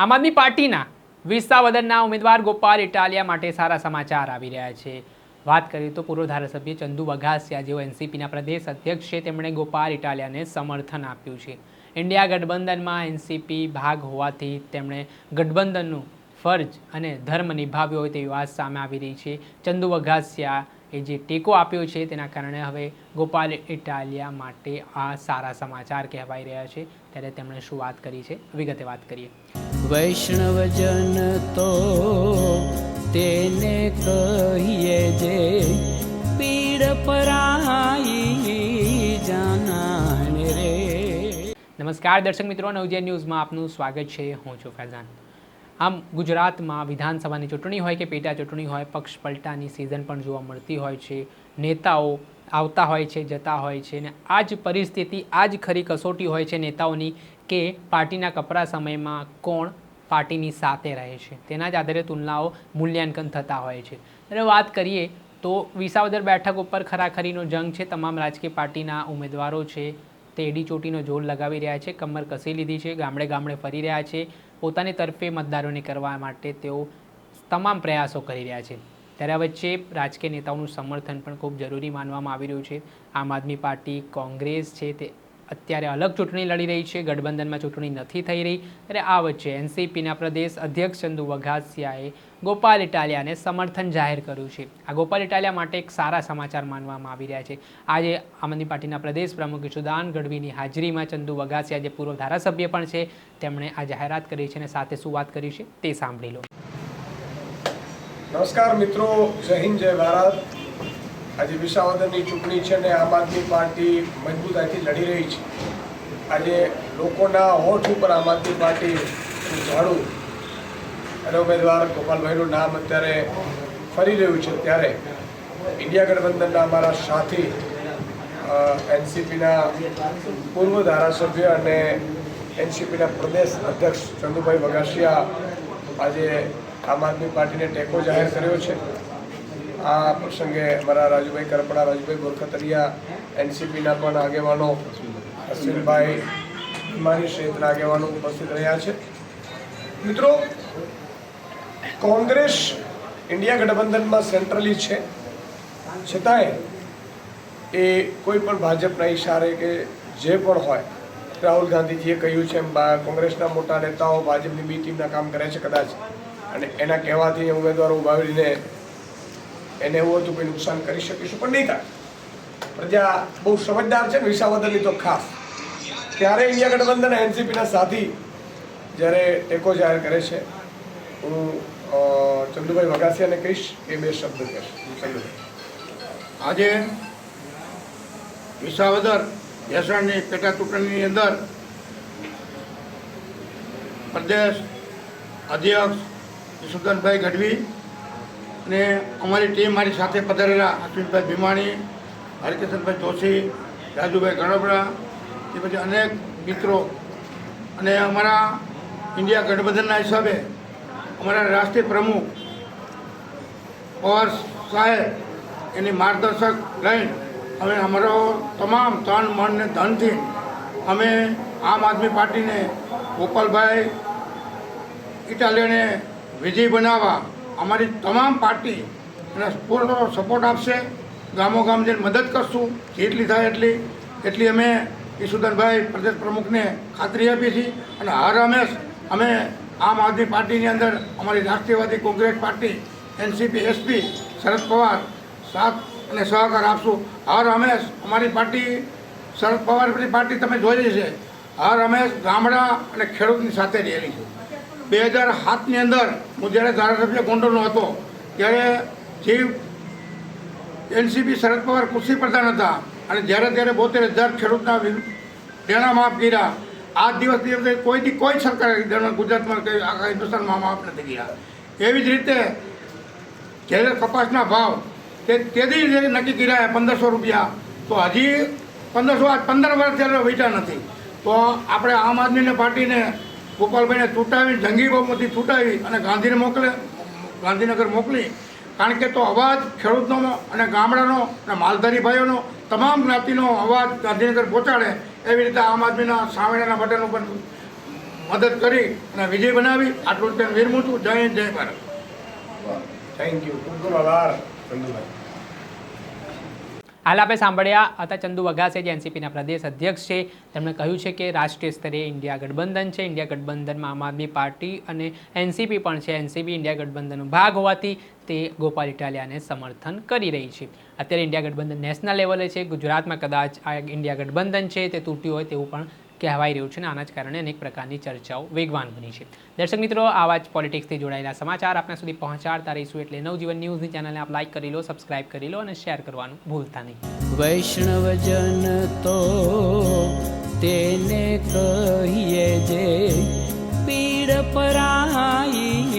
આમ આદમી પાર્ટીના વિસાવદરના ઉમેદવાર ગોપાલ ઇટાલિયા માટે સારા સમાચાર આવી રહ્યા છે. વાત કરીએ તો પૂર્વ ધારાસભ્ય ચંદુ વઘાસિયા જેઓ એનસીપીના પ્રદેશ અધ્યક્ષ છે, તેમણે ગોપાલ ઇટાલિયાને સમર્થન આપ્યું છે. ઇન્ડિયા ગઠબંધનમાં એનસીપી ભાગ હોવાથી તેમણે ગઠબંધનનું ફરજ અને ધર્મ નિભાવ્યો હોય તેવી વાત સામે આવી રહી છે. ચંદુ વઘાસિયા એ જે ટેકો આપ્યો છે તેના કારણે હવે ગોપાલ ઇટાલિયા માટે આ સારા સમાચાર કહેવાઈ રહ્યા છે. ત્યારે તેમણે શું વાત કરી છે? વિગતે વાત કરીએ. વૈષ્ણવજન તો તેને કહીએ જે પીડ પરાઈ જાનાને રે. નમસ્કાર દર્શક મિત્રો, નવજે ન્યૂઝમાં આપનું સ્વાગત છે. હું છું ફૈઝાન. આમ ગુજરાતમાં વિધાનસભાની ચૂંટણી હોય કે પેટા ચૂંટણી હોય, પક્ષ પલટાની સિઝન પણ જોવા મળતી હોય છે. નેતાઓ આવતા હોય છે, જતા હોય છે ને આ જ પરિસ્થિતિ આ જ ખરી કસોટી હોય છે નેતાઓની. કે પાર્ટીના કપરા સમયમાં કોણ પાર્ટીની સાથે રહે છે? તેના જ આધારે તુલનાઓ મૂલ્યાંકન થતા હોય છે. અને વાત કરીએ તો વિસાવદર બેઠક ઉપર ખરાખરીનો જંગ છે. તમામ રાજકીય પાર્ટીના ઉમેદવારો છે. તે એડી ચોટીનો જોર લગાવી રહ્યા છે. કમર કસી લીધી છે. ગામડે ગામડે ફરી રહ્યા છે. પોતાની તરફે મતદારોને કરવા માટે તેઓ તમામ પ્રયાસો કરી રહ્યા છે. ત્યારે વચ્ચે રાજકીય નેતાઓનું સમર્થન પણ ખૂબ જરૂરી માનવામાં આવી રહ્યું છે. આમ આદમી પાર્ટી કોંગ્રેસ છે તે અત્યારે અલગ ચૂંટણી લડી રહી છે, ગઠબંધનમાં ચૂંટણી નથી થઈ રહી. ત્યારે આ વચ્ચે એનસીપીના પ્રદેશ અધ્યક્ષ ચંદુ વઘાસિયાએ ગોપાલ ઇટાલિયાને સમર્થન જાહેર કર્યું છે. આ ગોપાલ ઇટાલિયા માટે એક સારા સમાચાર માનવામાં આવી રહ્યા છે. આજે આમ આદમી પાર્ટીના પ્રદેશ પ્રમુખ ઈશુદાન ગઢવીની હાજરીમાં ચંદુ વઘાસિયા, જે પૂર્વ ધારાસભ્ય પણ છે, તેમણે આ જાહેરાત કરી છે અને સાથે શું વાત કરી છે તે સાંભળી લો. નમસ્કાર મિત્રો, જય હિન્દ, જય ભારત. આજે વિસાવદરની ચૂંટણી છે ને આમ આદમી પાર્ટી મજબૂતાઈથી લડી રહી છે. આજે લોકોના હોઠ ઉપર આમ આદમી પાર્ટી ઝાડું. અને ઉમેદવાર ગોપાલભાઈનું નામ અત્યારે ફરી રહ્યું છે ત્યારે. ઇન્ડિયા ગઠબંધનના અમારા સાથી એનસીપીના પૂર્વ ધારાસભ્ય અને એનસીપીના પ્રદેશ અધ્યક્ષ ચંદુભાઈ વઘાસિયા આજે આમ આદમી પાર્ટીને ટેકો જાહેર કર્યો છે. આ પ્રસંગે અમારા રાજુભાઈ કરપડા, રાજુભાઈ ગોરખતરિયા એનસીપીના પણ આગેવાનો, અશ્વિનભાઈ મારી સહિતના આગેવાનો ઉપસ્થિત રહ્યા છે. મિત્રો, કોંગ્રેસ ઇન્ડિયા ગઠબંધનમાં સેન્ટ્રલી છે. છતાંય એ કોઈ પણ ભાજપના ઇશારે કે જે પણ હોય, રાહુલ ગાંધીજીએ કહ્યું છે એમ કોંગ્રેસના મોટા નેતાઓ ભાજપની બી ટીમના કામ કરે છે કદાચ. અને એના કહેવાથી ઉમેદવારો ઉભાવીને એને એવું હતું કે નુકસાન કરી શકીશું, પણ નહીં થાય. પ્રજા બહુ સમજદાર છે ને, વિસાવદરની તો ખાસ. ત્યારે ઇન્ડિયા ગઠબંધન એનસીપીના સાથી જ્યારે ટેકો જાહેર કરે છે, હું ચંદુભાઈ વઘાસિયાને કહીશ એ બે શબ્દ કહેશ. ચંદુભાઈ. આજે વિસાવદર ભેસાણની પેટા ચૂંટણીની અંદર પ્રદેશ અધ્યક્ષ યશુધનભાઈ ગઢવી અને અમારી ટીમ મારી સાથે પધારેલા અશ્વિનભાઈ ભીમાણી, હરિકિશનભાઈ જોશી, રાજુભાઈ ગણબડા એ પછી અનેક મિત્રો. અને અમારા ઇન્ડિયા ગઠબંધનના હિસાબે અમારા રાષ્ટ્રીય પ્રમુખ પવાર સાહેબ, એની માર્ગદર્શક લઈને અમે અમારો તમામ તન, મન ને ધનથી અમે આમ આદમી પાર્ટીને ગોપાલભાઈ ઇટાલિયને વિજય બનાવવા અમારી તમામ પાર્ટી એને પૂરો સપોર્ટ આપશે. ગામો ગામ જઈને મદદ કરશું. જેટલી થાય એટલી. એટલી અમે ઈશુદાનભાઈ પ્રદેશ પ્રમુખને ખાતરી આપી છીએ. અને હર હંમેશ અમે આમ આદમી પાર્ટીની અંદર અમારી રાષ્ટ્રીયવાદી Congress party, NCP, SP, Sharad Pawar સાથ અને સહકાર આપશું. હર હંમેશ અમારી પાર્ટી, શરદ પવારની પાર્ટી તમે જોઈ છે. હર હંમેશ ગામડા અને ખેડૂતની સાથે રહેલી છે. બે હજાર સાતની અંદર હું જ્યારે ધારાસભ્ય ગોંડલનો હતો, ત્યારે જે એનસીપી શરદ પવાર કૃષિ પ્રધાન હતા. અને જ્યારે ત્યારે બોતેર હજાર ખેડૂતના દેણા માફ કર્યા. આ દિવસ દિવસે કોઈથી કોઈ સરકાર ગુજરાતમાં કે આખા હિન્દુસ્તાનમાં માફ નથી કર્યા. એવી જ રીતે જ્યારે કપાસના ભાવ તે તેથી જ નક્કી કર્યા પંદરસો રૂપિયા. તો હજી પંદરસો, આજ પંદર વર્ષ ત્યારે વેચ્યા નથી. તો આપણે આમ આદમીને પાર્ટીને ગોપાલભાઈને છૂટાવી, જંગી બહુમતી છૂટાવી અને ગાંધીને મોકલે, ગાંધીનગર મોકલી. કારણ કે તો અવાજ ખેડૂતનો અને ગામડાનો અને માલધારી ભાઈઓનો તમામ જ્ઞાતિનો અવાજ ગાંધીનગર પહોંચાડે એવી રીતે આમ આદમીના સામેના બટન ઉપર મદદ કરી અને વિજય બનાવી. આટલું વિરમું છું. જય હિન્દ, જય ભારત. થેન્ક યુ ખૂબ ખૂબ આભાર, ચંદુભાઈ. હાલ આપણે સાંભળ્યા હતા ચંદુ વઘાસે, જે એનસીપીના પ્રદેશ અધ્યક્ષ છે. તેમણે કહ્યું છે કે રાષ્ટ્રીય સ્તરે ઇન્ડિયા ગઠબંધન છે. ઇન્ડિયા ગઠબંધનમાં આમ આદમી પાર્ટી અને એનસીપી પણ છે. એનસીપી ઇન્ડિયા ગઠબંધનનો ભાગ હોવાથી તે ગોપાલ ઇટાલિયાને સમર્થન કરી રહી છે. અત્યારે ઇન્ડિયા ગઠબંધન નેશનલ લેવલે છે. ગુજરાતમાં કદાચ આ ઇન્ડિયા ગઠબંધન છે તે તૂટ્યું હોય તેવું પણ કહેવાઈ રહ્યું છે અને આના જ કારણે અનેક પ્રકારની ચર્ચાઓ વેગવાન બની છે. દર્શક મિત્રો, આવા જ પોલિટિક્સથી જોડાયેલા સમાચાર આપણા સુધી પહોંચાડતા રહીશું એટલે નવજીવન ન્યૂઝની ચેનલને આપ લાઈક કરી લો સબસ્ક્રાઇબ કરી લો અને શેર કરવાનું ભૂલતા નહીં. વૈષ્ણવજન તો તેને કહીએ જે પીડ પરાઈ